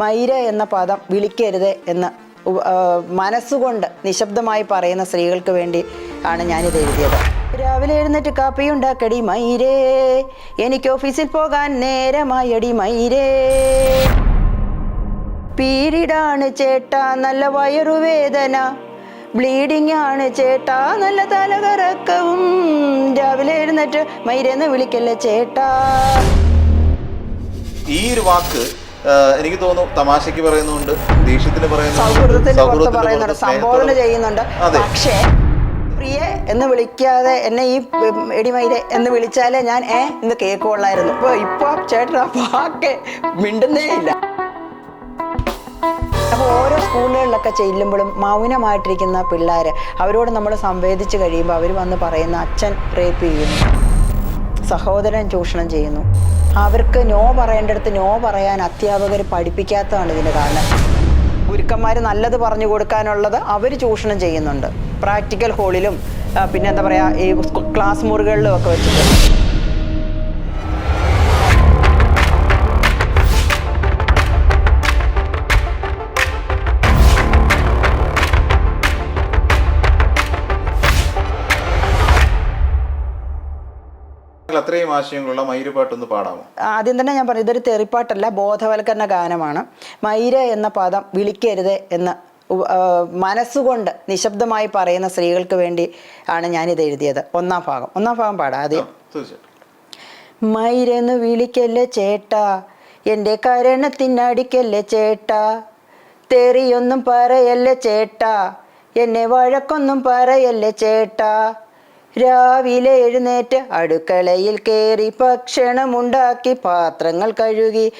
മൈര എന്ന പദം വിളിക്കരുത് എന്ന് മനസ്സുകൊണ്ട് നിശബ്ദമായി പറയുന്ന സ്ത്രീകൾക്ക് വേണ്ടി ആണ് ഞാനിത് എഴുതിയത്. രാവിലെ എഴുന്നേറ്റ് കാപ്പി ഉണ്ടാക്കടി മൈരേ. എനിക്ക് ഓഫീസിൽ പോകാൻ നേരമായി അടി മൈരേ. പീരീഡാണ് ചേട്ടാ നല്ല വയറുവേദന ബ്ലീഡിംഗ് ആണ് ചേട്ടാ നല്ല തലകറക്കവും. രാവിലെ എഴുന്നേറ്റ് മൈരേന്ന് വിളിക്കല്ലേ ചേട്ടാ. ഈ ഒരു വാക്ക് എനിക്ക് തോന്നുന്നു തമാശക്ക് പറയുന്നുണ്ട് ദേഷ്യത്തിന് പറയുന്നുണ്ട് സംബോധന ചെയ്യുന്നുണ്ട്. പക്ഷേ പ്രിയെ എന്ന് വിളിക്കാതെ എന്നെ ഈ എടിമൈരെ എന്ന് വിളിച്ചാലേ ഞാൻ ഏ എന്ന് കേൾക്കുള്ളായിരുന്നു ഇപ്പൊ ഇപ്പൊ ചേട്ടൻ ആ വാക്ക് മിണ്ടുന്നേ ഇല്ല. അപ്പോൾ ഓരോ സ്കൂളുകളിലൊക്കെ ചെല്ലുമ്പോഴും മൗനമായിട്ടിരിക്കുന്ന പിള്ളേർ അവരോട് നമ്മൾ സംവേദിച്ച് കഴിയുമ്പോൾ അവർ വന്ന് പറയുന്ന അച്ഛൻ റേപ്പ് ചെയ്യുന്നു. സഹോദരൻ ചൂഷണം ചെയ്യുന്നു. അവർക്ക് നോ പറയേണ്ടടുത്ത് നോ പറയാൻ അധ്യാപകർ പഠിപ്പിക്കാത്തതാണ് ഇതിന് കാരണം. ഗുരുക്കന്മാർ നല്ലത് പറഞ്ഞു കൊടുക്കാനുള്ളത് അവർ ചൂഷണം ചെയ്യുന്നുണ്ട്. പ്രാക്ടിക്കൽ ഹോളിലും പിന്നെ എന്താ പറയുക ഈ ക്ലാസ് മുറികളിലും ഒക്കെ വെച്ചിട്ട്. അത്രയും ആശയങ്ങളുള്ള ഒന്ന് പാടാമോ? ആദ്യം തന്നെ ഞാൻ പറഞ്ഞു ഇതൊരു തെറിപ്പാട്ടല്ല ബോധവൽക്കരണ ഗാനമാണ്. മയിര എന്ന പദം വിളിക്കരുത് എന്ന് മനസ്സുകൊണ്ട് നിശബ്ദമായി പറയുന്ന സ്ത്രീകൾക്ക് വേണ്ടി ആണ് ഞാൻ ഇത് എഴുതിയത്. ഒന്നാം ഭാഗം. ഒന്നാം ഭാഗം പാടാം ആദ്യം. മയിരെന്ന് മൈരെന്ന് വിളിക്കല്ലേ ചേട്ടാ? എന്റെ കരണത്തിനടിക്കല്ലേ ചേട്ടാ? തെറിയൊന്നും പറയല്ലേ ചേട്ടാ? എന്നെ വഴക്കൊന്നും പറയല്ലേ ചേട്ടാ? രാവിലെ എഴുന്നേറ്റ് അടുക്കളയിൽ കയറി ഭക്ഷണമുണ്ടാക്കി പാത്രങ്ങൾ കഴുകി.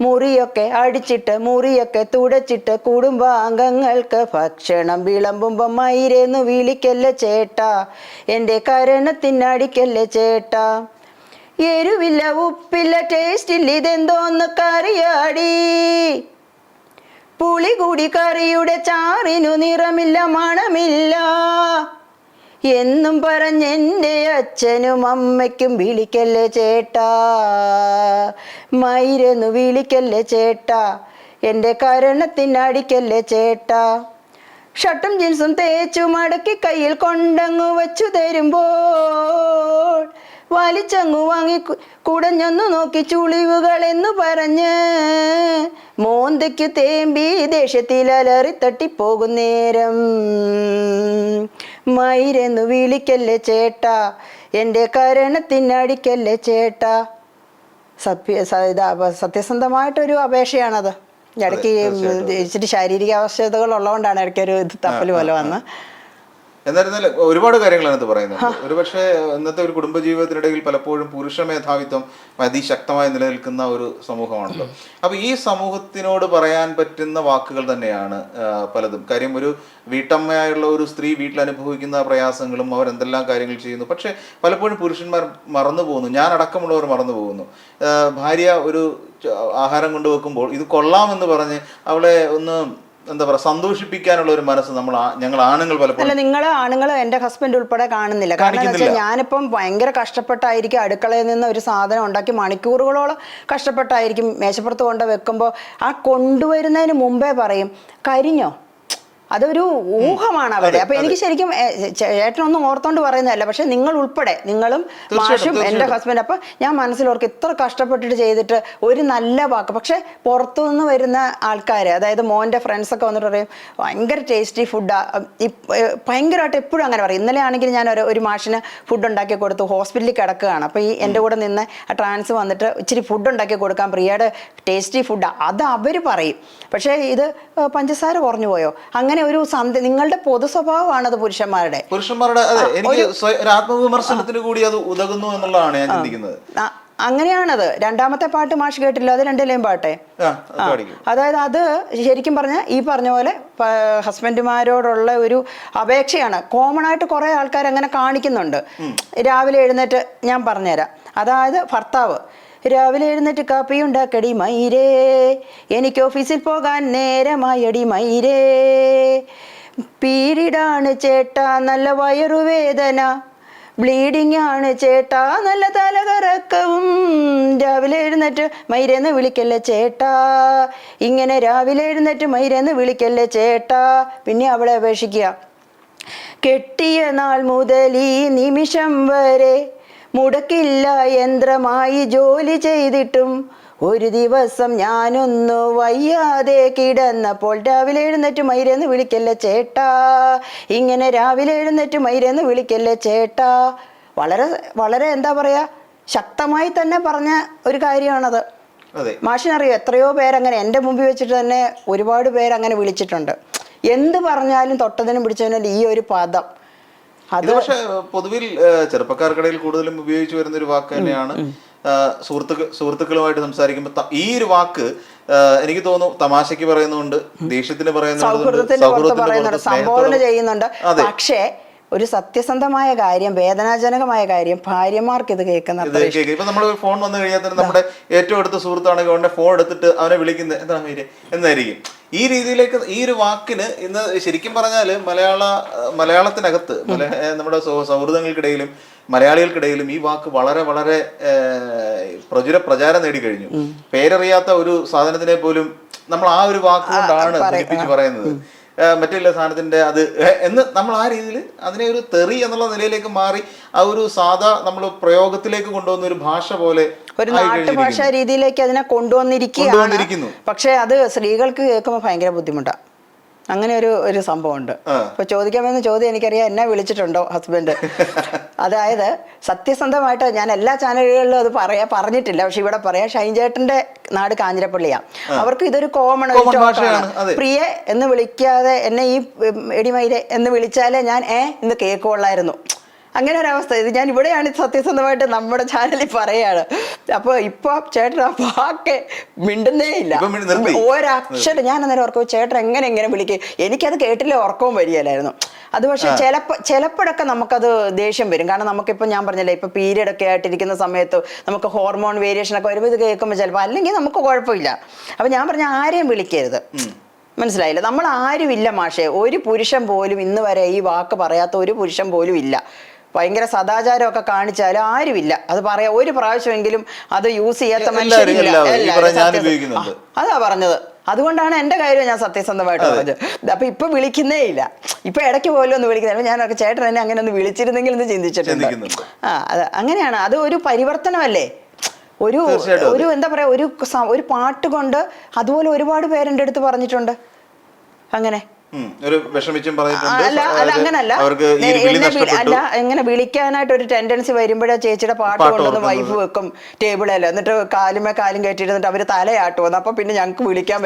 മുറിയൊക്കെ അടിച്ചിട്ട് മുറിയൊക്കെ തുടച്ചിട്ട് കുടുംബാംഗങ്ങൾക്ക് ഭക്ഷണം വിളമ്പുമ്പോൾ മൈരെന്ന് വിളിക്കല്ലേ ചേട്ടാ? എന്റെ കരണത്തിനടിക്കല്ലേ ചേട്ടാ? എരുവില്ല ഉപ്പില്ല ടേസ്റ്റ് ഇല്ല ഇതെന്തോന്ന് കറിയാടി? പുളി കൂടി കറിയുടെ ചാറിനു നിറമില്ല മണമില്ല. എന്നും പറഞ്ഞെന്റെ അച്ഛനും അമ്മയ്ക്കും വിളിക്കല്ലേ ചേട്ടാ? മൈരെന്നു വിളിക്കല്ലേ ചേട്ടാ? എന്റെ കരണത്തിനടിക്കല്ലേ ചേട്ടാ? ഷട്ടും ജീൻസും തേച്ചു മടക്കി കയ്യിൽ കൊണ്ടങ്ങു വച്ചു തരുമ്പോൾ വലിച്ചങ്ങു വാങ്ങി കുടഞ്ഞൊന്നു നോക്കി ചുളിവുകൾ എന്ന് പറഞ്ഞ്. മോന്തയ്ക്കു തേമ്പി ദേഷ്യത്തിൽ അലറി തട്ടിപ്പോകുന്നേരം മൈരെന്നു വിളിക്കല്ലേ ചേട്ട? എന്റെ കരണത്തിനടിക്കല്ലേ ചേട്ടാ? സത്യ സത്യസന്ധമായിട്ടൊരു അപേക്ഷയാണത്. ഇടയ്ക്ക് ഇച്ചിരി ശാരീരിക ആവശ്യതകൾ ഉള്ളതുകൊണ്ടാണ് ഇടയ്ക്ക് ഒരു ഇത് തപ്പൽ പോലെ വന്ന്. എന്നിരുന്നാലും ഒരുപാട് കാര്യങ്ങളാണ് ഇത് പറയുന്നത്. ഒരുപക്ഷെ ഇന്നത്തെ ഒരു കുടുംബജീവിതത്തിനിടയിൽ പലപ്പോഴും പുരുഷ മേധാവിത്വം അതിശക്തമായി നിലനിൽക്കുന്ന ഒരു സമൂഹമാണല്ലോ. അപ്പൊ ഈ സമൂഹത്തിനോട് പറയാൻ പറ്റുന്ന വാക്കുകൾ തന്നെയാണ് പലതും. കാര്യം ഒരു വീട്ടമ്മയായുള്ള ഒരു സ്ത്രീ വീട്ടിൽ അനുഭവിക്കുന്ന പ്രയാസങ്ങളും അവർ എന്തെല്ലാം കാര്യങ്ങൾ ചെയ്യുന്നു. പക്ഷെ പലപ്പോഴും പുരുഷന്മാർ മറന്നു പോകുന്നു. ഞാൻ അടക്കമുള്ളവർ മറന്നു പോകുന്നു. ഭാര്യ ഒരു ആഹാരം കൊണ്ടുവെക്കുമ്പോൾ ഇത് കൊള്ളാമെന്ന് പറഞ്ഞ് അവളെ ഒന്ന് എന്താ പറയാ സന്തോഷിപ്പിക്കാനുള്ള ഒരു മനസ്സ് നമ്മൾ ഞങ്ങൾ ആണുങ്ങൾ പലപ്പോഴും അല്ല നിങ്ങൾ ആണുങ്ങൾ എന്റെ ഹസ്ബൻഡ് ഉൾപ്പെടെ കാണുന്നില്ല. കാരണം എന്ന് വെച്ചാൽ ഞാനിപ്പം ഭയങ്കര കഷ്ടപ്പെട്ടായിരിക്കും അടുക്കളയിൽ നിന്ന് ഒരു സാധനം ഉണ്ടാക്കി മണിക്കൂറുകളോളം കഷ്ടപ്പെട്ടായിരിക്കും മേശപ്പുറത്ത് കൊണ്ട് വെക്കുമ്പോൾ ആ കൊണ്ടുവരുന്നതിന് മുമ്പേ പറയും കരിഞ്ഞോ? അതൊരു ഊഹമാണ് അവരുടെ. അപ്പൊ എനിക്ക് ശരിക്കും ചേട്ടനൊന്നും ഓർത്തോണ്ട് പറയുന്നതല്ല. പക്ഷെ നിങ്ങൾ ഉൾപ്പെടെ നിങ്ങളും മാഷും എന്റെ ഹസ്ബൻഡ് അപ്പൊ ഞാൻ മനസ്സിലോർക്ക് ഇത്ര കഷ്ടപ്പെട്ടിട്ട് ചെയ്തിട്ട് ഒരു നല്ല വാക്ക്. പക്ഷെ പുറത്തുനിന്ന് വരുന്ന ആൾക്കാർ അതായത് മോന്റെ ഫ്രണ്ട്സ് ഒക്കെ വന്നിട്ട് പറയും ഭയങ്കര ടേസ്റ്റി ഫുഡാ ഭയങ്കരമായിട്ട് എപ്പോഴും അങ്ങനെ പറയും. ഇന്നലെ ആണെങ്കിൽ ഞാൻ ഒരു ഒരു മാഷിന് ഫുഡ് ഉണ്ടാക്കി കൊടുത്തു ഹോസ്പിറ്റലിൽ കിടക്കുകയാണ്. അപ്പോൾ ഈ എന്റെ കൂടെ നിന്ന് ആ ട്രാൻസ് വന്നിട്ട് ഇച്ചിരി ഫുഡ് ഉണ്ടാക്കി കൊടുക്കാൻ പ്രിയയുടെ ടേസ്റ്റി ഫുഡാ അത് അവർ പറയും. പക്ഷേ ഇത് പഞ്ചസാര കുറഞ്ഞു പോയോ? അങ്ങനെ ഒരു സന്ധ്യ നിങ്ങളുടെ പൊതു സ്വഭാവമാണത് പുരുഷന്മാരുടെ. പുരുഷന്മാരുടെ അതെ എനിക്ക് ഒരു ആത്മവിമർശനത്തിന് കൂടി അത് ഉതകുന്നു എന്നുള്ളതാണ് ഞാൻ ചിന്തിക്കുന്നത്. അങ്ങനെയാണത്. രണ്ടാമത്തെ പാട്ട് മാഷ് കേട്ടില്ല അത് രണ്ടിലെയും പാട്ടെ? അതായത് അത് ശരിക്കും പറഞ്ഞാൽ ഈ പറഞ്ഞ പോലെ ഹസ്ബൻഡുമാരോടുള്ള ഒരു അപേക്ഷയാണ്. കോമൺ ആയിട്ട് കുറേ ആൾക്കാർ അങ്ങനെ കാണിക്കുന്നുണ്ട് രാവിലെ എഴുന്നേറ്റ് ഞാൻ പറഞ്ഞുതരാം. അതായത് ഭർത്താവ്. രാവിലെ എഴുന്നേറ്റ് കാപ്പി ഉണ്ടാക്കടി മൈരേ എനിക്ക് ഓഫീസിൽ പോകാൻ നേരമായടി മൈരേ പീരീഡാണ് ചേട്ടാ നല്ല വയറുവേദന ബ്ലീഡിംഗ് ആണ് ചേട്ടാ നല്ല തലകറക്കവും. രാവിലെ എഴുന്നേറ്റ് മൈരേന്ന് വിളിക്കല്ലേ ചേട്ടാ. ഇങ്ങനെ രാവിലെ എഴുന്നേറ്റ് മൈരേന്ന് വിളിക്കല്ലേ ചേട്ടാ. പിന്നെ അവളെ അപേക്ഷിക്കുക. കെട്ടിയ നാൾ മുതൽ ഈ നിമിഷം വരെ മുടക്കില്ല യന്ത്രമായി ജോലി ചെയ്തിട്ടും. ഒരു ദിവസം ഞാനൊന്നു വയ്യാതെ കിടന്നപ്പോൾ രാവിലെ എഴുന്നേറ്റ് മൈരെന്ന് വിളിക്കല്ലേ ചേട്ടാ. ഇങ്ങനെ രാവിലെ എഴുന്നേറ്റ് മൈരെന്ന് വിളിക്കല്ലേ ചേട്ടാ. വളരെ വളരെ എന്താ പറയാ ശക്തമായി തന്നെ പറഞ്ഞ ഒരു കാര്യമാണത്. മാഷിനറിയോ എത്രയോ പേരങ്ങനെ എന്റെ മുമ്പിൽ വെച്ചിട്ട് തന്നെ ഒരുപാട് പേരങ്ങനെ വിളിച്ചിട്ടുണ്ട്. എന്ത് പറഞ്ഞാലും തൊട്ടതിനും പിടിച്ചതിനും ഈ ഒരു പദം. അത് പക്ഷെ പൊതുവിൽ ചെറുപ്പക്കാർക്കിടയിൽ കൂടുതലും ഉപയോഗിച്ചു വരുന്ന ഒരു വാക്ക് തന്നെയാണ് സുഹൃത്തുക്കൾ സുഹൃത്തുക്കളുമായിട്ട് സംസാരിക്കുമ്പോൾ ഈ ഒരു വാക്ക് എനിക്ക് തോന്നുന്നു തമാശക്ക് പറയുന്നുണ്ട് ദേഷ്യത്തിന് പറയുന്നുണ്ട് സംബോധന ചെയ്യുന്നുണ്ട്. പക്ഷേ ഒരു സത്യസന്ധമായ കാര്യം വേദനാജനകമായ കാര്യം ഭാര്യമാർക്ക് ഇത് കേൾക്കുന്ന ഇപ്പൊ നമ്മൾ ഫോൺ വന്നു കഴിഞ്ഞാൽ തന്നെ നമ്മുടെ ഏറ്റവും അടുത്ത സുഹൃത്താണെങ്കിൽ അവന്റെ ഫോൺ എടുത്തിട്ട് അവനെ വിളിക്കുന്നത് എന്താണ് എന്നായിരിക്കും. ഈ രീതിയിലേക്ക് ഈ ഒരു വാക്കിന് ഇന്ന് ശരിക്കും പറഞ്ഞാൽ മലയാള മലയാളത്തിനകത്ത് മല- നമ്മുടെ സൗഹൃദങ്ങൾക്കിടയിലും മലയാളികൾക്കിടയിലും ഈ വാക്ക് വളരെ വളരെ പ്രചുര പ്രചാരം നേടിക്കഴിഞ്ഞു പേരറിയാത്ത ഒരു സാധനത്തിനെ പോലും നമ്മൾ ആ ഒരു വാക്കുകൊണ്ടാണ് ധരിപ്പിച്ച് പറയുന്നത്. മറ്റുള്ള സാധനത്തിന്റെ അത് എന്ന് നമ്മൾ ആ രീതിയിൽ അതിനെ ഒരു തെറി എന്നുള്ള നിലയിലേക്ക് മാറി ആ ഒരു സാധാ നമ്മൾ പ്രയോഗത്തിലേക്ക് കൊണ്ടുവന്ന ഒരു ഭാഷ പോലെ ഒരു നാട്ടുഭാഷാ രീതിയിലേക്ക് അതിനെ കൊണ്ടുവന്നിരിക്കുകയാണ്. പക്ഷേ അത് സ്ത്രീകൾക്ക് കേൾക്കുമ്പോൾ ഭയങ്കര ബുദ്ധിമുട്ടാണ്. അങ്ങനെ ഒരു ഒരു സംഭവമുണ്ട്. അപ്പൊ ചോദിക്കാൻ ചോദിക്കാമെന്ന് ചോദ്യം എനിക്കറിയാം എന്നെ വിളിച്ചിട്ടുണ്ടോ ഹസ്ബൻഡ് അതായത് സത്യസന്ധമായിട്ട് ഞാൻ എല്ലാ ചാനലുകളിലും അത് പറയാ പറഞ്ഞിട്ടില്ല. പക്ഷെ ഇവിടെ പറയാം ഷൈൻ ചേട്ടന്റെ നാട് കാഞ്ഞിരപ്പള്ളിയാ. അവർക്ക് ഇതൊരു കോമൺ ഒരു. പ്രിയ എന്ന് വിളിക്കാതെ എന്നെ ഈ എടിമൈരെ എടിമയിലെ എന്ന് വിളിച്ചാലേ ഞാൻ ഏ എന്ന് കേൾക്കുള്ളായിരുന്നു അങ്ങനെ ഒരവസ്ഥ ഇത് ഞാൻ ഇവിടെയാണ് സത്യസന്ധമായിട്ട് നമ്മുടെ ചാനലിൽ പറയാണ്. അപ്പൊ ഇപ്പൊ ചേട്ടൻ ആ വാക്ക് മിണ്ടുന്നേ ഇല്ല. ഒരക്ഷരം ഞാൻ അന്നേരം ഓർക്കും ചേട്ടൻ എങ്ങനെ എങ്ങനെ വിളിക്കും? എനിക്കത് കേട്ടില്ല ഉറക്കവും വരികയില്ലായിരുന്നു. അത് പക്ഷെ ചിലപ്പോ ചിലപ്പോഴൊക്കെ നമുക്കത് ദേഷ്യം വരും. കാരണം നമുക്കിപ്പോൾ ഞാൻ പറഞ്ഞില്ലേ ഇപ്പൊ പീരീഡ് ഒക്കെ ആയിട്ടിരിക്കുന്ന സമയത്ത് നമുക്ക് ഹോർമോൺ വേരിയേഷൻ ഒക്കെ വരുമ്പോൾ ഇത് കേൾക്കുമ്പോൾ ചിലപ്പോൾ അല്ലെങ്കിൽ നമുക്ക് കുഴപ്പമില്ല. അപ്പൊ ഞാൻ പറഞ്ഞ ആരെയും വിളിക്കരുത്. മനസ്സിലായില്ല? നമ്മൾ ആരുമില്ല മാഷെ. ഒരു പുരുഷൻ പോലും ഇന്ന് വരെ ഈ വാക്ക് പറയാത്ത ഒരു പുരുഷൻ പോലും ഇല്ല. ഭയങ്കര സദാചാരമൊക്കെ കാണിച്ചാലും ആരുമില്ല. അത് പറയാ ഒരു പ്രാവശ്യമെങ്കിലും അത് യൂസ് ചെയ്യാത്ത മനുഷ്യരില്ല. അതാ പറഞ്ഞത്. അതുകൊണ്ടാണ് എന്റെ കാര്യം ഞാൻ സത്യസന്ധമായിട്ട് പറഞ്ഞത്. അപ്പൊ ഇപ്പൊ വിളിക്കുന്നേ ഇല്ല. ഇപ്പൊ ഇടയ്ക്ക് പോലും ഒന്ന് വിളിക്കുന്നില്ല ഞാനൊക്കെ ചേട്ടൻ എന്നെ അങ്ങനെ ഒന്ന് വിളിച്ചിരുന്നെങ്കിൽ എന്ന് ചിന്തിച്ചിട്ടുണ്ട്. ആ അത് അങ്ങനെയാണ്. അത് ഒരു പരിവർത്തനമല്ലേ? ഒരു ഒരു എന്താ പറയാ ഒരു ഒരു പാട്ട് കൊണ്ട് അതുപോലെ ഒരുപാട് പേരെന്റെ അടുത്ത് പറഞ്ഞിട്ടുണ്ട്. അങ്ങനെ. ഒരു വിഷമിച്ചും അല്ല അല്ല അങ്ങനല്ല. എന്നെ അല്ല എങ്ങനെ വിളിക്കാനായിട്ട് ഒരു ടെൻഡൻസി വരുമ്പോഴേ ചേച്ചിയുടെ പാട്ട് കൊണ്ടുവന്ന് വൈഫ് വെക്കും ടേബിളിൽ എന്നിട്ട് കാലുമേ കാലും കയറ്റിയിരുന്നിട്ട് അവർ തലയാട്ട്. വന്നു അപ്പൊ പിന്നെ ഞങ്ങൾക്ക് വിളിക്കാൻ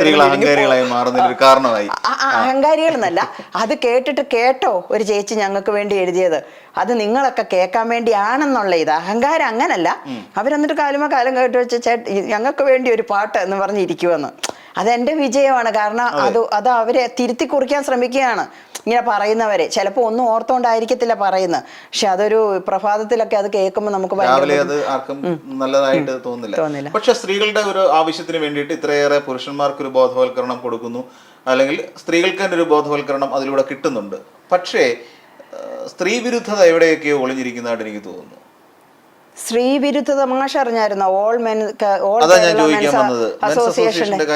അഹങ്കാരികളെന്നല്ല. അത് കേട്ടിട്ട് കേട്ടോ ഒരു ചേച്ചി ഞങ്ങൾക്ക് വേണ്ടി എഴുതിയത്. അത് നിങ്ങളൊക്കെ കേൾക്കാൻ വേണ്ടിയാണെന്നുള്ള ഇത്. അഹങ്കാരം അങ്ങനല്ല. അവരെന്നിട്ട് കാലുമേ കാലം കേട്ട് വെച്ച ഞങ്ങൾക്ക് വേണ്ടി ഒരു പാട്ട് എന്ന് പറഞ്ഞിരിക്കുമെന്ന് അതെന്റെ വിജയമാണ്. കാരണം അത്. അത് അവരെ തിരുത്തി കുറിക്കാൻ ശ്രമിക്കുകയാണ്. ഇങ്ങനെ പറയുന്നവരെ. ചിലപ്പോ ഒന്നും ഓർത്തോണ്ടായിരിക്കത്തില്ല പറയുന്നത് പക്ഷെ അതൊരു പ്രഭാതത്തിലൊക്കെ അത് കേൾക്കുമ്പോൾ നമുക്ക് രാവിലെ അത് ആർക്കും നല്ലതായിട്ട് തോന്നില്ല. പക്ഷെ സ്ത്രീകളുടെ ഒരു ആവശ്യത്തിന് വേണ്ടിയിട്ട് ഇത്രയേറെ പുരുഷന്മാർക്ക് ഒരു ബോധവൽക്കരണം കൊടുക്കുന്നു. അല്ലെങ്കിൽ സ്ത്രീകൾക്ക് തന്നെ ഒരു ബോധവൽക്കരണം അതിലൂടെ കിട്ടുന്നുണ്ട്. പക്ഷേ സ്ത്രീ വിരുദ്ധത എവിടെയൊക്കെയോ ഒളിഞ്ഞിരിക്കുന്നതായിട്ട് എനിക്ക് തോന്നുന്നു. സ്ത്രീ തമാശ അറിഞ്ഞായിരുന്നു ഓൾ മെൻ ഓൾ അസോസിയേഷന്റെ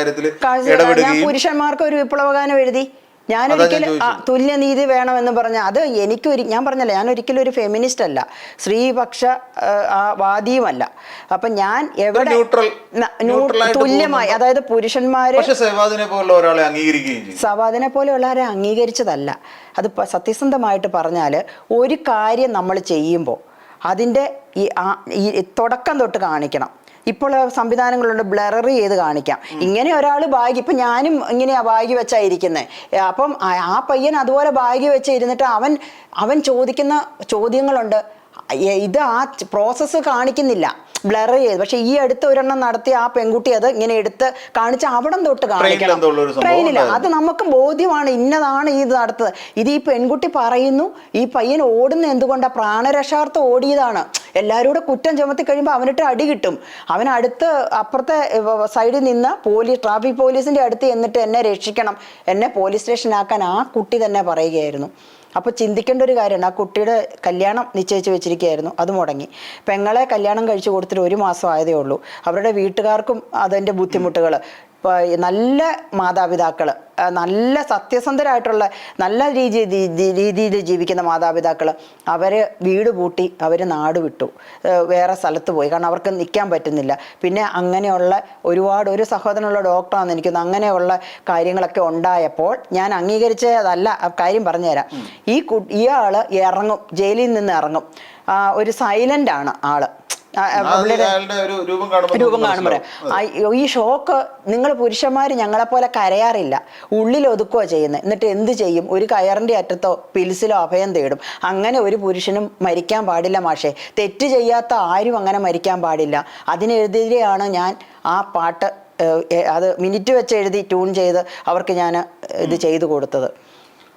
ഞാൻ പുരുഷന്മാർക്ക് ഒരു വിപ്ലവഗാനം എഴുതി. ഞാനൊരിക്കലും. തുല്യനീതി വേണമെന്ന് പറഞ്ഞ അത് എനിക്ക് ഒരു ഞാൻ പറഞ്ഞല്ല ഞാൻ ഒരിക്കലും ഒരു ഫെമിനിസ്റ്റ് അല്ല. സ്ത്രീപക്ഷ വാദിയുമല്ല. അപ്പൊ ഞാൻ എവിടെ തുല്യമായി അതായത് പുരുഷന്മാരെ സവാദിനെ പോലെയുള്ളവരെ അംഗീകരിച്ചതല്ല. അത് സത്യസന്ധമായിട്ട് പറഞ്ഞാൽ ഒരു കാര്യം നമ്മൾ ചെയ്യുമ്പോൾ അതിന്റെ ഈ ഈ തുടക്കം തൊട്ട് കാണിക്കണം. ഇപ്പോൾ സംവിധാനങ്ങളുണ്ട് ബ്ലററി ചെയ്ത് കാണിക്കാം. ഇങ്ങനെ ഒരാൾ ബാഗ് ഇപ്പം ഞാനും ഇങ്ങനെയാ ബാഗ് വെച്ചായിരിക്കുന്നത് അപ്പം ആ- ആ പയ്യൻ അതുപോലെ ബാഗ് വെച്ച് ഇരുന്നിട്ട് അവൻ അവൻ ചോദിക്കുന്ന ചോദ്യങ്ങളുണ്ട്. ഇത് ആ പ്രോസസ്സ് കാണിക്കുന്നില്ല. ബ്ലർ ചെയ്ത്. പക്ഷെ ഈ അടുത്ത് ഒരെണ്ണം നടത്തി ആ പെൺകുട്ടി അത് ഇങ്ങനെ എടുത്ത് കാണിച്ച് അവിടം തൊട്ട് കാണിക്കണം. ട്രെയിനിൽ അത് നമുക്ക് ബോധ്യമാണ് ഇന്നതാണ് ഇത് നടത്തുന്നത് ഇത് ഈ പെൺകുട്ടി പറയുന്നു ഈ പയ്യൻ ഓടുന്ന എന്തുകൊണ്ട്? പ്രാണരക്ഷാർത്ഥം ഓടിയതാണ്. എല്ലാവരും കൂടെ കുറ്റം ചുമത്തി കഴിയുമ്പോൾ അവനിട്ട് അടി കിട്ടും. അവൻ അടുത്ത് അപ്പുറത്തെ സൈഡിൽ നിന്ന് പോലീസ് ട്രാഫിക് പോലീസിന്റെ അടുത്ത് എന്നിട്ട് എന്നെ രക്ഷിക്കണം. എന്നെ പോലീസ് സ്റ്റേഷനാക്കാൻ ആ കുട്ടി തന്നെ പറയുകയായിരുന്നു. അപ്പോൾ ചിന്തിക്കേണ്ട ഒരു കാര്യമാണ് ആ കുട്ടിയുടെ കല്യാണം നിശ്ചയിച്ച് വെച്ചിരിക്കുകയായിരുന്നു. അത് മുടങ്ങി. പെങ്ങളെ കല്യാണം കഴിച്ചു കൊടുത്തിട്ട് ഒരു മാസം ആയതേ ഉള്ളൂ. അവരുടെ വീട്ടുകാർക്കും അതിന്റെ ബുദ്ധിമുട്ടുകൾ നല്ല മാതാപിതാക്കൾ നല്ല സത്യസന്ധരായിട്ടുള്ള നല്ല രീതി രീതിയിൽ ജീവിക്കുന്ന മാതാപിതാക്കൾ അവർ വീട് പൂട്ടി അവർ നാട് വിട്ടു. വേറെ സ്ഥലത്ത് പോയി. കാരണം അവർക്ക് നിൽക്കാൻ പറ്റുന്നില്ല. പിന്നെ അങ്ങനെയുള്ള ഒരുപാട് ഒരു സഹോദരനുള്ള ഡോക്ടറാണെന്ന് എനിക്ക് തോന്നുന്നു. അങ്ങനെയുള്ള കാര്യങ്ങളൊക്കെ ഉണ്ടായപ്പോൾ ഞാൻ അംഗീകരിച്ചതല്ല. കാര്യം പറഞ്ഞുതരാം. ഈ കു ഇയാൾ ഇറങ്ങും ജയിലിൽ നിന്ന് ഇറങ്ങും. ഒരു സൈലന്റ് ആണ് ആൾ. രൂപം കാണുമ്പോൾ കാണുമ്പോൾ ഈ ഷോക്ക് നിങ്ങൾ പുരുഷന്മാർ ഞങ്ങളെപ്പോലെ കരയാറില്ല. ഉള്ളിൽ ഒതുക്കുക ചെയ്യുന്നത് എന്നിട്ട് എന്ത് ചെയ്യും? ഒരു കയറിന്റെ അറ്റത്തോ പിൽസിലോ അഭയം തേടും. അങ്ങനെ ഒരു പുരുഷനും മരിക്കാൻ പാടില്ല മാഷേ. തെറ്റ് ചെയ്യാത്ത ആരും അങ്ങനെ മരിക്കാൻ പാടില്ല. അതിനെതിരെയാണ് ഞാൻ ആ പാട്ട് അത് മിനിറ്റ് വെച്ച് എഴുതി ട്യൂൺ ചെയ്ത് അവർക്ക് ഞാൻ ഇത് ചെയ്തു കൊടുത്തത്.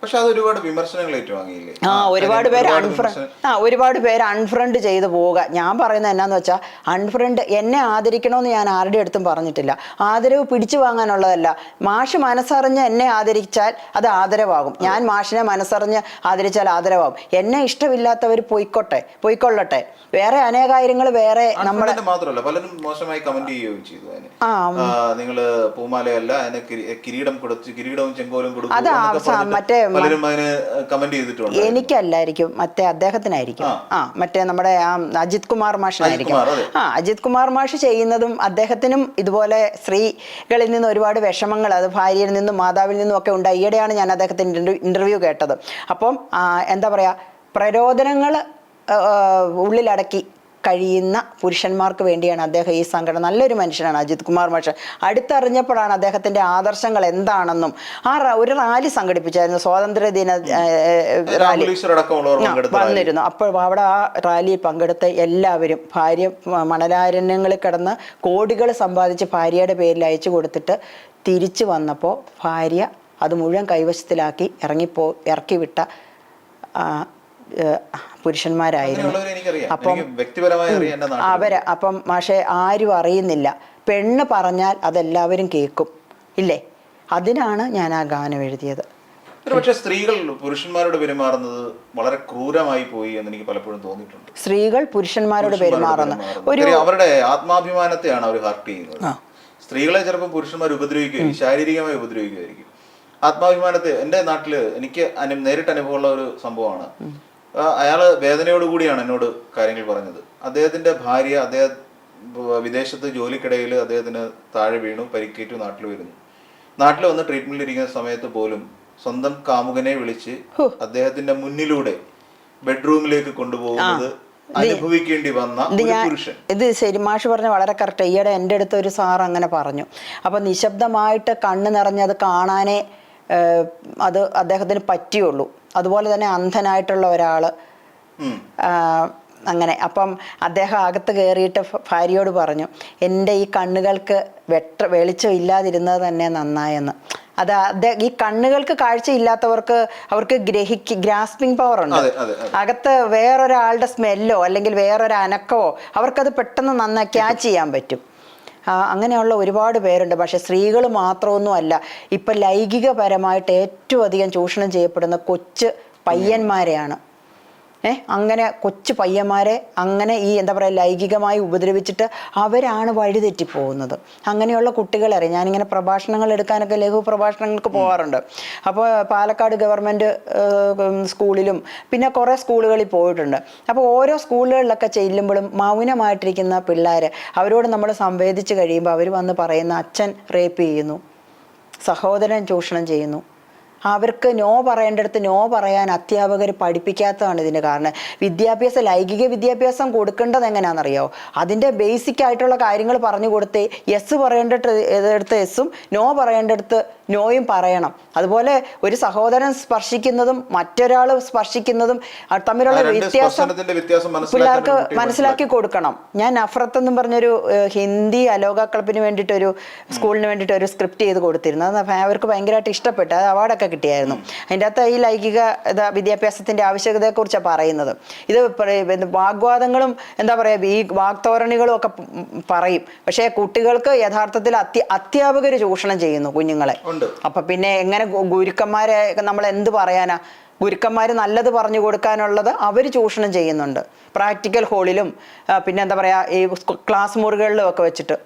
പക്ഷെ അത് ഒരുപാട് വിമർശനങ്ങൾ ഏറ്റുവാങ്ങിയില്ലേ? ആ ഒരുപാട് പേര് അൺഫ്രണ്ട് ആ ഒരുപാട് പേര് അൺഫ്രണ്ട് ചെയ്ത് പോവുക. ഞാൻ പറയുന്നത് എന്നാന്ന് വെച്ചാൽ അൺഫ്രണ്ട് എന്നെ ആദരിക്കണമെന്ന് ഞാൻ ആരുടെ അടുത്തും പറഞ്ഞിട്ടില്ല. ആദരവ് പിടിച്ചു വാങ്ങാനുള്ളതല്ല. മാഷ് മനസ്സറിഞ്ഞ് എന്നെ ആദരിച്ചാൽ അത് ആദരവാകും. ഞാൻ മാഷിനെ മനസ്സറിഞ്ഞ് ആദരിച്ചാൽ ആദരവാകും. എന്നെ ഇഷ്ടമില്ലാത്തവർ പോയിക്കോട്ടെ പോയിക്കൊള്ളട്ടെ. വേറെ അനേകായിരങ്ങൾ വേറെ നമ്മുടെ മാത്രമല്ല പലരും മോശമായി കമന്റ് ചെയ്യുകയും ചെയ്തു ആ, പൂമാലയല്ല കിരീടം കൊടുത്തു കിരീടവും ചെങ്കോലും കൊടുത്തു അത് മറ്റേ പലരും അതിന് കമന്റ് ചെയ്തിട്ടുണ്ട് എനിക്കല്ലായിരിക്കും. മറ്റേ അദ്ദേഹത്തിനായിരിക്കും. ആ. മറ്റേ നമ്മുടെ ആ അജിത് കുമാർ മാഷിനായിരിക്കും. ആ അജിത് കുമാർ മാഷ് ചെയ്യുന്നതും അദ്ദേഹത്തിനും ഇതുപോലെ സ്ത്രീകളിൽ നിന്ന് ഒരുപാട് വിഷമങ്ങൾ അത് ഭാര്യയിൽ നിന്നും മാതാവിൽ നിന്നും ഒക്കെ ഉണ്ട് ഈയിടെയാണ് ഞാൻ അദ്ദേഹത്തിന്റെ ഇന്റർവ്യൂ കേട്ടത്. അപ്പം എന്താ പറയാ പ്രരോദനങ്ങൾ ഉള്ളിലടക്കി കഴിയുന്ന പുരുഷന്മാർക്ക് വേണ്ടിയാണ് അദ്ദേഹം ഈ സംഘടന. നല്ലൊരു മനുഷ്യനാണ് അജിത് കുമാർ മാഷ്. അടുത്തറിഞ്ഞപ്പോഴാണ് അദ്ദേഹത്തിന്റെ ആദർശങ്ങൾ എന്താണെന്നും ആ ഒരു റാലി സംഘടിപ്പിച്ചായിരുന്നു. സ്വാതന്ത്ര്യ ദിന റാലി. വന്നിരുന്നു. അപ്പോൾ അവിടെ ആ റാലിയിൽ പങ്കെടുത്ത എല്ലാവരും ഭാര്യ മണലാരണ്യങ്ങളിൽ കിടന്ന് കോടികൾ സമ്പാദിച്ച് ഭാര്യയുടെ പേരിൽ അയച്ചു കൊടുത്തിട്ട് തിരിച്ചു വന്നപ്പോൾ ഭാര്യ അത് മുഴുവൻ കൈവശത്തിലാക്കി ഇറങ്ങിപ്പോ ഇറക്കി വിട്ട പുരുഷന്മാരായിരുന്നു. അപ്പം നാട്ടിൽ. അവർ അപ്പം മാഷെ ആരും അറിയുന്നില്ല. പെണ്ണ് പറഞ്ഞാൽ അതെല്ലാവരും കേൾക്കും. ഇല്ലേ? അതിനാണ് ഞാൻ ആ ഗാനം എഴുതിയത്. പക്ഷേ സ്ത്രീകൾ പുരുഷന്മാരോട് പെരുമാറുന്നത് വളരെ ക്രൂരമായി പോയി എന്ന് എനിക്ക് പലപ്പോഴും തോന്നിയിട്ടുണ്ട്. സ്ത്രീകൾ പുരുഷന്മാരോട് പെരുമാറുന്നു. ഒരു അവരുടെ ആത്മാഭിമാനത്തെയാണ് അവർ ഹർട്ട് ചെയ്യുന്നത്. സ്ത്രീകളെ ചിലപ്പോൾ പുരുഷന്മാർ ഉപദ്രവിക്കുകയും ശാരീരികമായി ഉപദ്രവിക്കുകയായിരിക്കും. ആത്മാഭിമാനത്തെ എന്റെ നാട്ടിൽ എനിക്ക് നേരിട്ട് അനുഭവമുള്ള ഒരു സംഭവമാണ്. ആ, അയാൾ വേദനയോടുകൂടിയാണ് എന്നോട് കാര്യങ്ങൾ പറഞ്ഞത്. അദ്ദേഹത്തിന്റെ ഭാര്യ അദ്ദേഹം വിദേശത്ത് ജോലിക്കിടയിൽ അദ്ദേഹത്തിന് താഴെ വീണു പരിക്കേറ്റു നാട്ടിൽ വരുന്നു. നാട്ടിൽ വന്ന് ട്രീറ്റ്മെന്റിൽ ഇരിക്കുന്ന സമയത്ത് പോലും സ്വന്തം കാമുകനെ വിളിച്ച് അദ്ദേഹത്തിന്റെ മുന്നിലൂടെ ബെഡ്റൂമിലേക്ക് കൊണ്ടുപോകുന്നത് അനുഭവിക്കേണ്ടി വന്ന പുരുഷൻ. ഇത് ശരി പറഞ്ഞ വളരെ കറക്റ്റ് ഈയിടെ എന്റെ അടുത്ത് ഒരു സാർ അങ്ങനെ പറഞ്ഞു. അപ്പൊ നിശബ്ദമായിട്ട് കണ്ണ് നിറഞ്ഞത് കാണാനേ അത് അദ്ദേഹത്തിന് പറ്റിയുള്ളൂ. അതുപോലെ തന്നെ അന്ധനായിട്ടുള്ള ഒരാൾ അങ്ങനെ. അപ്പം അദ്ദേഹം അകത്ത് കയറിയിട്ട് ഭാര്യയോട് പറഞ്ഞു എന്റെ ഈ കണ്ണുകൾക്ക് വെട്ട വെളിച്ചം ഇല്ലാതിരുന്നത് തന്നെ നന്നായെന്ന്. അത് അദ്ദേഹം ഈ കണ്ണുകൾക്ക് കാഴ്ചയില്ലാത്തവർക്ക് അവർക്ക് ഗ്രഹിക്ക് ഗ്രാസ്പിംഗ് പവർ ഉണ്ട്. അകത്ത് വേറൊരാളുടെ സ്മെല്ലോ അല്ലെങ്കിൽ വേറൊരു അനക്കമോ അവർക്കത് പെട്ടെന്ന് നന്നായി ക്യാച്ച് ചെയ്യാൻ പറ്റും. അങ്ങനെയുള്ള ഒരുപാട് പേരുണ്ട്. പക്ഷേ സ്ത്രീകൾ മാത്രമൊന്നും അല്ല ഇപ്പം ലൈംഗികപരമായിട്ട് ഏറ്റവും അധികം ചൂഷണം ചെയ്യപ്പെടുന്ന കൊച്ചു പയ്യന്മാരെയാണ്. ഏ അങ്ങനെ കൊച്ചു പയ്യന്മാരെ അങ്ങനെ ഈ എന്താ പറയുക ലൈംഗികമായി ഉപദ്രവിച്ചിട്ട് അവരാണ് വഴിതെറ്റിപ്പോകുന്നത് അങ്ങനെയുള്ള കുട്ടികളെ ഞാനിങ്ങനെ പ്രഭാഷണങ്ങൾ എടുക്കാനൊക്കെ ലഘു പ്രഭാഷണങ്ങൾക്ക് പോകാറുണ്ട്. അപ്പോൾ പാലക്കാട് ഗവൺമെന്റ് സ്കൂളിലും പിന്നെ കുറേ സ്കൂളുകളിൽ പോയിട്ടുണ്ട്. അപ്പോൾ ഓരോ സ്കൂളുകളിലൊക്കെ ചെല്ലുമ്പോഴും മൗനമായിട്ടിരിക്കുന്ന പിള്ളേർ അവരോട് നമ്മൾ സംവേദിച്ച് കഴിയുമ്പോൾ അവർ വന്ന് പറയുന്ന അച്ഛൻ റേപ്പ് ചെയ്യുന്നു സഹോദരൻ ചൂഷണം ചെയ്യുന്നു അവർക്ക് നോ പറയേണ്ടടുത്ത് നോ പറയാൻ അധ്യാപകർ പഠിപ്പിക്കാത്തതാണ് ഇതിന് കാരണം. വിദ്യാഭ്യാസ ലൈംഗിക വിദ്യാഭ്യാസം കൊടുക്കേണ്ടത് എങ്ങനെയാണെന്നറിയോ അതിന്റെ ബേസിക് ആയിട്ടുള്ള കാര്യങ്ങൾ പറഞ്ഞു കൊടുത്ത് യെസ് പറയേണ്ടടുത്ത് യെസ്സും നോ പറയേണ്ടടുത്ത് നോയും പറയണം. അതുപോലെ ഒരു സഹോദരൻ സ്പർശിക്കുന്നതും മറ്റൊരാൾ സ്പർശിക്കുന്നതും തമ്മിലുള്ള വ്യത്യാസം പിള്ളേർക്ക് മനസ്സിലാക്കി കൊടുക്കണം. ഞാൻ നഫ്രത്ത് എന്നും പറഞ്ഞൊരു ഹിന്ദി അലോക ക്ലബിന് വേണ്ടിയിട്ട് ഒരു സ്കൂളിന് വേണ്ടിയിട്ട് ഒരു സ്ക്രിപ്റ്റ് ചെയ്ത് കൊടുത്തിരുന്നു. അത് അവർക്ക് ഭയങ്കരമായിട്ട് ഇഷ്ടപ്പെട്ടു. അത് അവാർഡൊക്കെ കിട്ടിയായിരുന്നു. അതിന്റെ അകത്ത് ഈ ലൈംഗിക വിദ്യാഭ്യാസത്തിന്റെ ആവശ്യകതയെക്കുറിച്ചാണ് പറയുന്നത്. ഇത് വാഗ്വാദങ്ങളും എന്താ പറയുക ഈ വാക്തോരണികളും ഒക്കെ പറയും. പക്ഷേ കുട്ടികൾക്ക് യഥാർത്ഥത്തിൽ അത്യ അധ്യാപകർ ചൂഷണം ചെയ്യുന്നു കുഞ്ഞുങ്ങളെ. അപ്പം പിന്നെ എങ്ങനെ ഗുരുക്കന്മാരെ നമ്മൾ എന്ത് പറയാനാ? ഗുരുക്കന്മാർ നല്ലത് പറഞ്ഞു കൊടുക്കാനുള്ളത് അവർ ചൂഷണം ചെയ്യുന്നുണ്ട്. പ്രാക്ടിക്കൽ ഹോളിലും പിന്നെ എന്താ പറയുക ഈ ക്ലാസ് മുറികളിലും ഒക്കെ വെച്ചിട്ട്.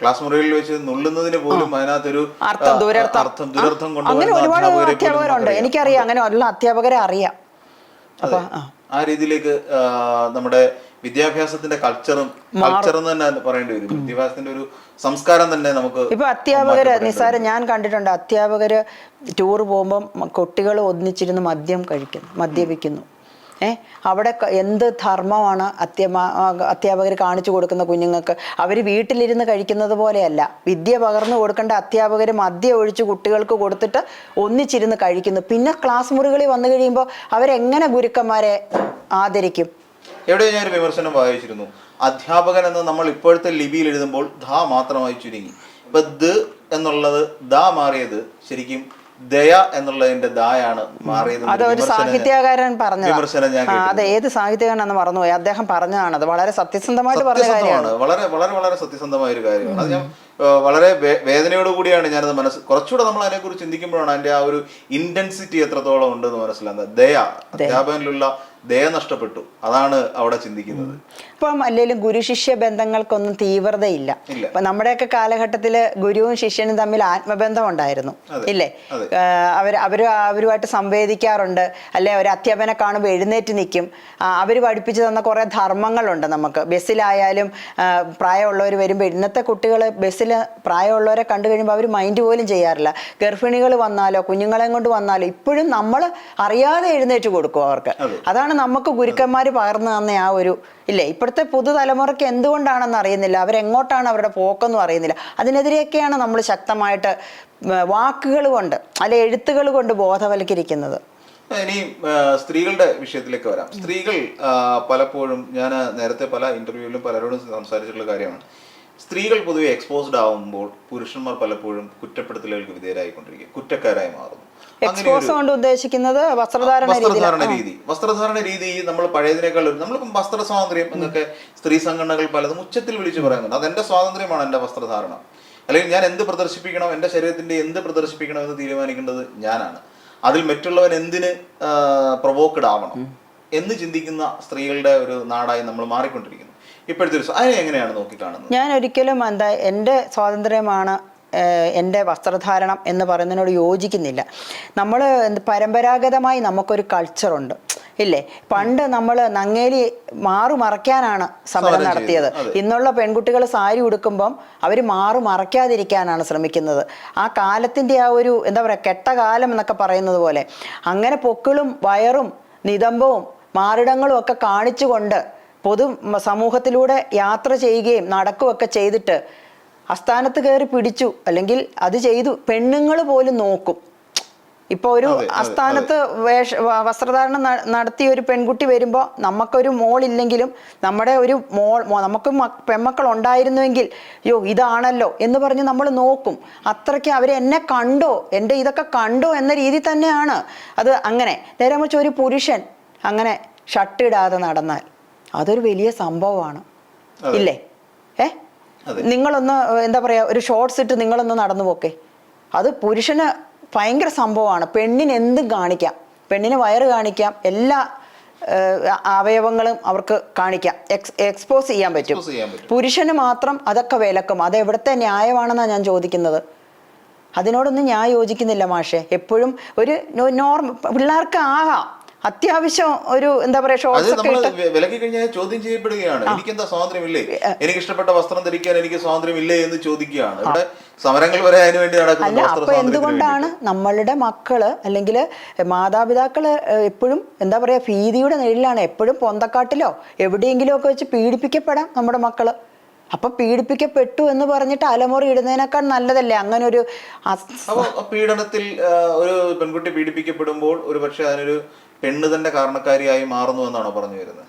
ക്ലാസ് മുറികളിൽ വെച്ച് നുള്ളുന്നതിന് പോലും അതിനകത്തൊരു അർത്ഥം ദുരർത്ഥം. ദുരർത്ഥം അങ്ങനെ ഒരുപാട് അധ്യാപകരുണ്ട്. എനിക്കറിയാം അങ്ങനെ ഉള്ള അധ്യാപകരെ അറിയാം. ആ. രീതിയിലേക്ക് നമ്മുടെ വിദ്യാഭ്യാസത്തിന്റെ കൾച്ചറും കൾച്ചറും തന്നെ പറയേണ്ടി വരും. വിദ്യാഭ്യാസത്തിന്റെ ഒരു സംസ്കാരം തന്നെ നമുക്ക് ഇപ്പൊ അധ്യാപകര് നിസ്സാരം ഞാൻ കണ്ടിട്ടുണ്ട് അധ്യാപകര് ടൂർ പോകുമ്പോൾ കുട്ടികൾ ഒന്നിച്ചിരുന്ന് മദ്യം കഴിക്കുന്നു മദ്യപിക്കുന്നു. ഏ? അവിടെ എന്ത് ധർമ്മമാണ് അത്യമാ അധ്യാപകർ കാണിച്ചു കൊടുക്കുന്ന കുഞ്ഞുങ്ങൾക്ക്? അവർ വീട്ടിലിരുന്ന് കഴിക്കുന്നത് പോലെയല്ല. വിദ്യ പകർന്നു കൊടുക്കേണ്ട അധ്യാപകർ മദ്യം ഒഴിച്ച് കുട്ടികൾക്ക് കൊടുത്തിട്ട് ഒന്നിച്ചിരുന്ന് കഴിക്കുന്നു. പിന്നെ ക്ലാസ് മുറികളിൽ വന്നു കഴിയുമ്പോൾ അവരെങ്ങനെ ഗുരുക്കന്മാരെ ആദരിക്കും? എവിടെ ഞാൻ വിമർശനം വായിച്ചിരുന്നു. അധ്യാപകൻ എന്ന് നമ്മൾ ഇപ്പോഴത്തെ ലിപിയിൽ എഴുതുമ്പോൾ ധ മാത്രമായി ചുരുങ്ങി. ഇപ്പൊ ദ എന്നുള്ളത് ദ മാറിയത് ശരിക്കും ദയ എന്നുള്ളതിന്റെ ദായാണ് മാറിയത് അത് ഒരു സാഹിത്യകാരൻ പറഞ്ഞു വിമർശനം ഞാൻ അത് ഏത് സാഹിത്യകാരനാണെന്ന് മറന്നുപോയി. അദ്ദേഹം പറഞ്ഞതാണ്. അത് വളരെ സത്യസന്ധമായിട്ട് പറഞ്ഞ കാര്യമാണ്. വളരെ വളരെ വളരെ സത്യസന്ധമായ ഒരു കാര്യമാണ്. അത് ഞാൻ വളരെ വേദനയോട് കൂടിയാണ് ഞാനത് മനസ്സ് കുറച്ചുകൂടെ നമ്മൾ അതിനെക്കുറിച്ച് ചിന്തിക്കുമ്പോഴാണ് അതിന്റെ ആ ഒരു ഇന്റൻസിറ്റി എത്രത്തോളം ഉണ്ടെന്ന് മനസ്സിലാകുന്നത്. ദയ. അധ്യാപകനിലുള്ള ദയ നഷ്ടപ്പെട്ടു. അതാണ് അവിടെ ചിന്തിക്കുന്നത്. ഇപ്പം അല്ലെങ്കിലും ഗുരു ശിഷ്യ ബന്ധങ്ങൾക്കൊന്നും തീവ്രതയില്ല. ഇപ്പൊ നമ്മുടെയൊക്കെ കാലഘട്ടത്തിൽ ഗുരുവും ശിഷ്യനും തമ്മിൽ ആത്മബന്ധം ഉണ്ടായിരുന്നു. ഇല്ലേ. അവർ അവർ അവരുമായിട്ട് സംവേദിക്കാറുണ്ട്. അല്ലെ ഒരു അധ്യാപനെ കാണുമ്പോൾ എഴുന്നേറ്റ് നിൽക്കും അവർ പഠിപ്പിച്ചു തന്ന കുറേ ധർമ്മങ്ങളുണ്ട് നമുക്ക്. ബസ്സിലായാലും പ്രായമുള്ളവർ വരുമ്പോൾ ഇന്നത്തെ കുട്ടികൾ ബസ്സിൽ പ്രായമുള്ളവരെ കണ്ടു കഴിയുമ്പോൾ അവർ മൈൻഡ് പോലും ചെയ്യാറില്ല. ഗർഭിണികൾ വന്നാലോ കുഞ്ഞുങ്ങളെ കൊണ്ട് വന്നാലോ ഇപ്പോഴും നമ്മൾ അറിയാതെ എഴുന്നേറ്റ് കൊടുക്കും അവർക്ക്. അതെ. അതാണ് നമുക്ക് ഗുരുക്കന്മാർ പകർന്നു തന്ന ആ ഒരു ഇല്ലേ? ഇപ്പോഴത്തെ പുതുതലമുറയ്ക്ക് എന്തുകൊണ്ടാണെന്ന് അറിയുന്നില്ല. അവരെങ്ങോട്ടാണ് അവരുടെ പോക്കെന്നും അറിയുന്നില്ല. അതിനെതിരെയൊക്കെയാണ് നമ്മൾ ശക്തമായിട്ട് വാക്കുകൾ കൊണ്ട് അല്ലെ എഴുത്തുകൾ കൊണ്ട് ബോധവൽക്കരിക്കുന്നത്. ഇനി സ്ത്രീകളുടെ വിഷയത്തിലേക്ക് വരാം. സ്ത്രീകൾ പലപ്പോഴും ഞാൻ നേരത്തെ പല ഇന്റർവ്യൂവിലും പലരോടും സംസാരിച്ചിട്ടുള്ള കാര്യമാണ്. സ്ത്രീകൾ പൊതുവെ എക്സ്പോസ്ഡ് ആവുമ്പോൾ പുരുഷന്മാർ പലപ്പോഴും കുറ്റപ്പെടുത്തലുകൾക്ക് വിധേയരായിക്കൊണ്ടിരിക്കും. കുറ്റക്കാരായി മാറുന്നു. എക്സ്പോസ് കൊണ്ട് ഉദ്ദേശിക്കുന്നത് വസ്ത്രധാരണ രീതി വസ്ത്രധാരണ രീതി. വസ്ത്രധാരണ രീതി നമ്മൾ പഴയതിനേക്കാൾ നമ്മളിപ്പം വസ്ത്ര സ്വാതന്ത്ര്യം എന്നൊക്കെ സ്ത്രീ സംഘടനകൾ പലതും ഉച്ചത്തിൽ വിളിച്ചു പറയുന്നുണ്ട്. അതെന്റെ സ്വാതന്ത്ര്യമാണ് എന്റെ വസ്ത്രധാരണം. അല്ലെങ്കിൽ ഞാൻ എന്ത് പ്രദർശിപ്പിക്കണം എന്റെ ശരീരത്തിന്റെ എന്ത് പ്രദർശിപ്പിക്കണം എന്ന് തീരുമാനിക്കേണ്ടത് ഞാനാണ്. അതിൽ മറ്റുള്ളവൻ എന്തിന് പ്രൊവോക്കഡ് ആവണം എന്ന് ചിന്തിക്കുന്ന സ്ത്രീകളുടെ ഒരു നാടായി നമ്മൾ മാറിക്കൊണ്ടിരിക്കുന്നു. ഇപ്പോഴത്തെ ഒരു അതിനെ എങ്ങനെയാണ് നോക്കിക്കാണുന്നത്? ഞാൻ ഒരിക്കലും എന്താ എന്റെ സ്വാതന്ത്ര്യമാണ് എന്റെ വസ്ത്രധാരണം എന്ന് പറയുന്നതിനോട് യോജിക്കുന്നില്ല. നമ്മൾ പരമ്പരാഗതമായി നമുക്കൊരു കൾച്ചറുണ്ട് ഇല്ലേ? പണ്ട് നമ്മൾ നങ്ങേലി മാറു മറയ്ക്കാനാണ് സമരം നടത്തിയത്. ഇന്നുള്ള പെൺകുട്ടികൾ സാരി ഉടുക്കുമ്പം അവർ മാറു മറയ്ക്കാതിരിക്കാനാണ് ശ്രമിക്കുന്നത്. ആ കാലത്തിന്റെ ആ ഒരു എന്താ പറയുക കെട്ട കാലം എന്നൊക്കെ പറയുന്നത് പോലെ അങ്ങനെ പൊക്കിളും വയറും നിതംബവും മാറിടങ്ങളും ഒക്കെ കാണിച്ചുകൊണ്ട് പൊതു സമൂഹത്തിലൂടെ യാത്ര ചെയ്യുകയും നടക്കുകയൊക്കെ ചെയ്തിട്ട് അസ്ഥാനത്ത് കയറി പിടിച്ചു. അല്ലെങ്കിൽ അത് ചെയ്തു. പെണ്ണുങ്ങൾ പോലും നോക്കും. ഇപ്പൊ ഒരു അസ്ഥാനത്ത് വേഷ വസ്ത്രധാരണം നടത്തിയ ഒരു പെൺകുട്ടി വരുമ്പോൾ നമുക്കൊരു മോൾ ഇല്ലെങ്കിലും നമ്മുടെ ഒരു മോൾ നമുക്ക് പെമ്മക്കൾ പെൺമക്കൾ ഉണ്ടായിരുന്നുവെങ്കിൽ യോ ഇതാണല്ലോ എന്ന് പറഞ്ഞ് നമ്മൾ നോക്കും. അത്രയ്ക്ക് അവർ എന്നെ കണ്ടോ? എന്റെ ഇതൊക്കെ കണ്ടോ എന്ന രീതി തന്നെയാണ്. അത് അങ്ങനെ. നേരെ മറിച്ച് ഒരു പുരുഷൻ അങ്ങനെ ഷട്ടിടാതെ നടന്നാൽ അതൊരു വലിയ സംഭവമാണ്. ഇല്ലേ? ഏ? അതെ. നിങ്ങളൊന്ന് എന്താ പറയാ ഒരു ഷോർട്സ് ഇട്ട് നിങ്ങളൊന്ന് നടന്നു പോക്കെ. അത് പുരുഷന് ഭയങ്കര സംഭവമാണ്. പെണ്ണിന് എന്തും കാണിക്കാം. പെണ്ണിന് വയറ് കാണിക്കാം. എല്ലാ അവയവങ്ങളും അവർക്ക് കാണിക്കാം. എക്സ് എക്സ്പോസ് ചെയ്യാൻ പറ്റും. Expose ചെയ്യാൻ പറ്റും. പുരുഷന് മാത്രം അതൊക്കെ വിലക്കും. അത് എവിടുത്തെ ന്യായമാണെന്നാണ് ഞാൻ ചോദിക്കുന്നത്. അതിനോടൊന്നും ഞാൻ യോജിക്കുന്നില്ല മാഷെ. എപ്പോഴും ഒരു നോർമൽ പിള്ളേർക്ക് ആകാം. അത്യാവശ്യം ഒരു എന്താ പറയാ ഷോർട്ട് ഷോർട്സ് ഒക്കെ ഇട്ട് വിലക്കി കഴിഞ്ഞാൽ ചോദ്യം ചെയ്യപ്പെടുകയാണ്. എനിക്ക് എന്താ സ്വാതന്ത്ര്യമില്ലേ? എനിക്ക് ഇഷ്ടപ്പെട്ട വസ്ത്രം ധരിക്കാൻ എനിക്ക് സ്വാതന്ത്ര്യമില്ലേ എന്ന് ചോദിക്കുകയാണ്. ഇവിടെ സമരങ്ങൾ വരെ അതിനു വേണ്ടി നടക്കുന്നു അപ്പൊ എന്തുകൊണ്ടാണ് നമ്മളുടെ മക്കൾ അല്ലെങ്കിൽ മാതാപിതാക്കൾ എപ്പോഴും എന്താ പറയാ ഭീതിയുടെ നിഴലിലാണ്. എപ്പോഴും പൊന്തക്കാട്ടിലോ എവിടെയെങ്കിലും ഒക്കെ വെച്ച് പീഡിപ്പിക്കപ്പെടാം നമ്മുടെ മക്കൾ. അപ്പൊ പീഡിപ്പിക്കപ്പെട്ടു എന്ന് പറഞ്ഞിട്ട് അലമുറ ഇടുന്നതിനേക്കാൾ നല്ലതല്ലേ? അങ്ങനെ ഒരു പീഡനത്തിൽ ഒരു പെൺകുട്ടി പീഡിപ്പിക്കപ്പെടുമ്പോൾ ഒരു പക്ഷെ അതിനൊരു പെണ്ണ് തന്നെ കാരണക്കാരിയായി മാറുന്നു എന്നാണോ പറഞ്ഞു വരുന്നത്?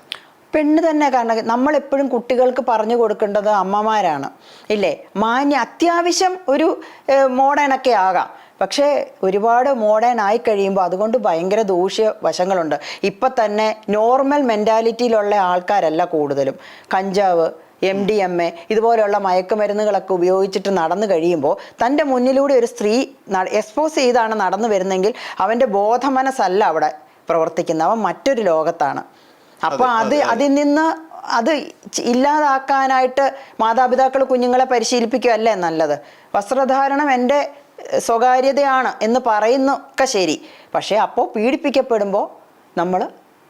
പെണ്ണ് തന്നെ കാരണം നമ്മളെപ്പോഴും കുട്ടികൾക്ക് പറഞ്ഞു കൊടുക്കേണ്ടത് അമ്മമാരാണ്. ഇല്ലേ? മാന്യ അത്യാവശ്യം ഒരു മോഡേണൊക്കെ ആകാം. പക്ഷേ ഒരുപാട് മോഡേൺ ആയി കഴിയുമ്പോൾ അതുകൊണ്ട് ഭയങ്കര ദൂഷ്യ വശങ്ങളുണ്ട്. ഇപ്പം തന്നെ നോർമൽ മെന്റാലിറ്റിയിലുള്ള ആൾക്കാരല്ല കൂടുതലും. കഞ്ചാവ് എം ഡി എം എ ഇതുപോലെയുള്ള മയക്കുമരുന്നുകളൊക്കെ ഉപയോഗിച്ചിട്ട് നടന്നു കഴിയുമ്പോൾ തന്റെ മുന്നിലൂടെ ഒരു സ്ത്രീ എക്സ്പോസ് ചെയ്താണ് നടന്നു വരുന്നെങ്കിൽ അവന്റെ ബോധമനസ്സല്ല അവിടെ. പ്രവർത്തിക്കുന്നത് അവൻ മറ്റൊരു ലോകത്താണ്. അപ്പോൾ അത് അതിൽ നിന്ന് അത് ഇല്ലാതാക്കാനായിട്ട് മാതാപിതാക്കൾ കുഞ്ഞുങ്ങളെ പരിശീലിപ്പിക്കുകയല്ലേ നല്ലത്? വസ്ത്രധാരണം എന്റെ സ്വകാര്യതയാണ് എന്ന് പറയുന്നൊക്കെ ശരി. പക്ഷേ അപ്പോൾ പീഡിപ്പിക്കപ്പെടുമ്പോൾ നമ്മൾ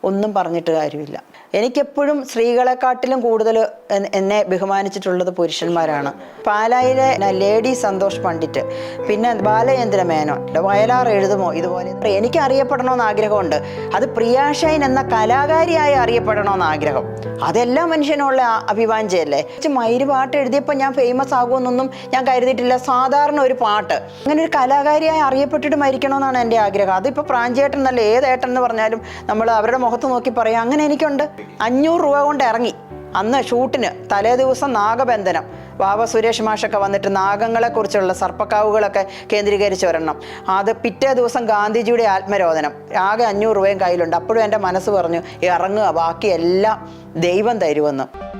ഒന്നും പറഞ്ഞിട്ട് കാര്യമില്ല. എനിക്കെപ്പോഴും സ്ത്രീകളെക്കാട്ടിലും കൂടുതൽ എന്നെ ബഹുമാനിച്ചിട്ടുള്ളത് പുരുഷന്മാരാണ്. പാലായിലെ ലേഡി സന്തോഷ് പണ്ഡിറ്റ് പിന്നെ ബാലചന്ദ്ര മേനോൻ. വയലാർ എഴുതുമോ? ഇതുപോലെ എനിക്ക് അറിയപ്പെടണമെന്ന് ആഗ്രഹമുണ്ട്. അത് പ്രിയാഷൈൻ എന്ന കലാകാരിയായി അറിയപ്പെടണമെന്ന് ആഗ്രഹം. അതെല്ലാ മനുഷ്യനുള്ള അഭിവാഞ്ചയല്ലേ മയിര് പാട്ട് എഴുതിയപ്പോൾ ഞാൻ ഫേമസ് ആകുമെന്നൊന്നും ഞാൻ കരുതിയിട്ടില്ല. സാധാരണ ഒരു പാട്ട്. അങ്ങനെ ഒരു കലാകാരിയായി അറിയപ്പെട്ടിട്ട് മരിക്കണമെന്നാണ് എന്റെ ആഗ്രഹം. അതിപ്പോൾ പ്രാഞ്ചേട്ടൻ എന്നല്ല ഏട്ടൻ എന്ന് പറഞ്ഞാലും നമ്മൾ അവരുടെ മുഖത്ത് നോക്കി പറയാം. അങ്ങനെ എനിക്കുണ്ട്. അഞ്ഞൂറ് രൂപ കൊണ്ട് ഇറങ്ങി. അന്ന് ഷൂട്ടിന് തലേ ദിവസം നാഗബന്ധനം. വാവ സുരേഷ് മാഷൊക്കെ വന്നിട്ട് നാഗങ്ങളെ കുറിച്ചുള്ള സർപ്പക്കാവുകളൊക്കെ കേന്ദ്രീകരിച്ച് വരണം അത് പിറ്റേ ദിവസം ഗാന്ധിജിയുടെ ആത്മരോധനം ആകെ അഞ്ഞൂറ് രൂപയും കയ്യിലുണ്ട്. അപ്പോഴും എന്റെ മനസ്സ് പറഞ്ഞു ഇറങ്ങുക ബാക്കിയെല്ലാം ദൈവം തരുമെന്ന്.